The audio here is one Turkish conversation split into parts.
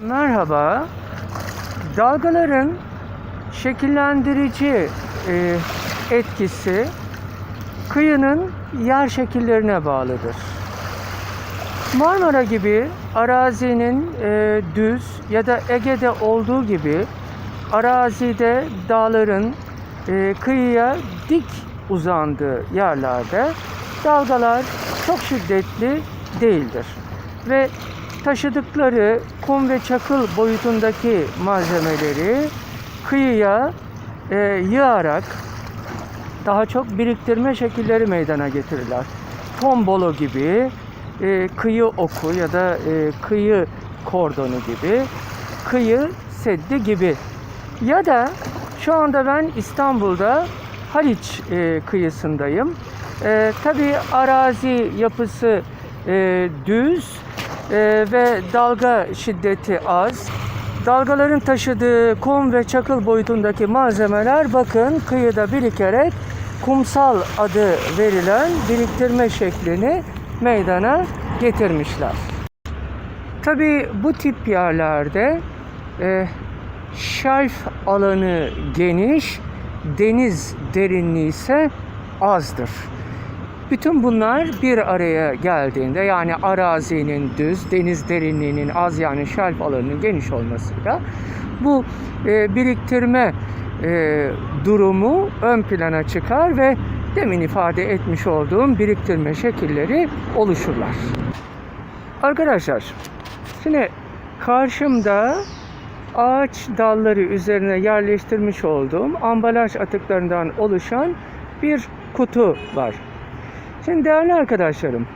Merhaba. Dalgaların şekillendirici e, etkisi kıyının yer şekillerine bağlıdır. Marmara gibi arazinin e, düz ya da Ege'de olduğu gibi arazide dağların e, kıyıya dik uzandığı yerlerde dalgalar çok şiddetli değildir. Ve taşıdıkları kum ve çakıl boyutundaki malzemeleri kıyıya e, yığarak daha çok biriktirme şekilleri meydana getirirler. Tombolo gibi, e, kıyı oku ya da e, kıyı kordonu gibi, kıyı seddi gibi. Ya da şu anda ben İstanbul'da Haliç e, kıyısındayım. E, tabii arazi yapısı e, düz e, ve dalga şiddeti az. Dalgaların taşıdığı kum ve çakıl boyutundaki malzemeler bakın kıyıda birikerek kumsal adı verilen biriktirme şeklini meydana getirmişler. Tabii bu tip yerlerde e, şelf alanı geniş, deniz derinliği ise azdır. Bütün bunlar bir araya geldiğinde yani arazinin düz, deniz derinliğinin az yani şelf alanının geniş olmasıyla bu e, biriktirme e, durumu ön plana çıkar ve demin ifade etmiş olduğum biriktirme şekilleri oluşurlar. Arkadaşlar şimdi karşımda ağaç dalları üzerine yerleştirmiş olduğum ambalaj atıklarından oluşan bir kutu var. Şimdi değerli arkadaşlarım,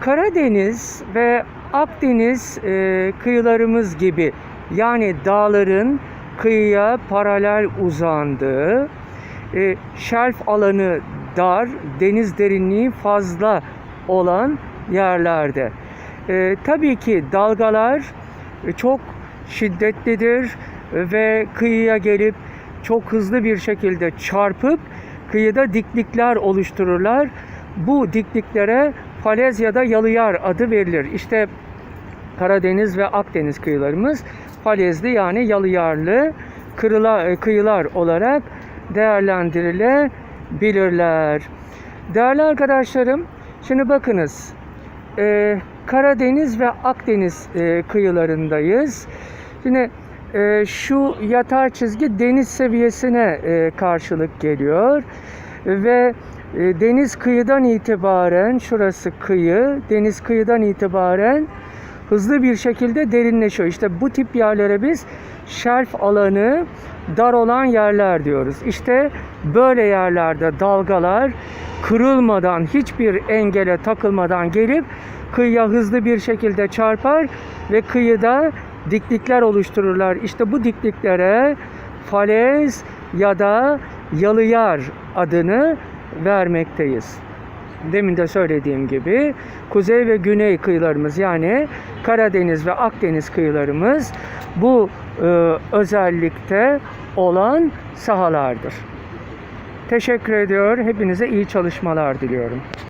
Karadeniz ve Akdeniz e, kıyılarımız gibi yani dağların kıyıya paralel uzandığı, e, şelf alanı dar, deniz derinliği fazla olan yerlerde. E, tabii ki dalgalar e, çok şiddetlidir ve kıyıya gelip çok hızlı bir şekilde çarpıp kıyıda diklikler oluştururlar. Bu dikliklere falez ya da yalıyer adı verilir. İşte Karadeniz ve Akdeniz kıyılarımız falezli yani yalıyarlı kırıla, kıyılar olarak değerlendirilebilirler. Değerli arkadaşlarım, şimdi bakınız. Ee, Karadeniz ve Akdeniz e, kıyılarındayız. Şimdi e, şu yatar çizgi deniz seviyesine e, karşılık geliyor ve e, deniz kıyıdan itibaren şurası kıyı, deniz kıyıdan itibaren hızlı bir şekilde derinleşiyor. İşte bu tip yerlere biz şelf alanı dar olan yerler diyoruz. İşte böyle yerlerde dalgalar kırılmadan, hiçbir engele takılmadan gelip kıyıya hızlı bir şekilde çarpar ve kıyıda diklikler oluştururlar. İşte bu dikliklere falez ya da yalıyer adını vermekteyiz. Demin de söylediğim gibi kuzey ve güney kıyılarımız yani Karadeniz ve Akdeniz kıyılarımız bu e, özellikte olan sahalardır. Teşekkür ediyor. Hepinize iyi çalışmalar diliyorum.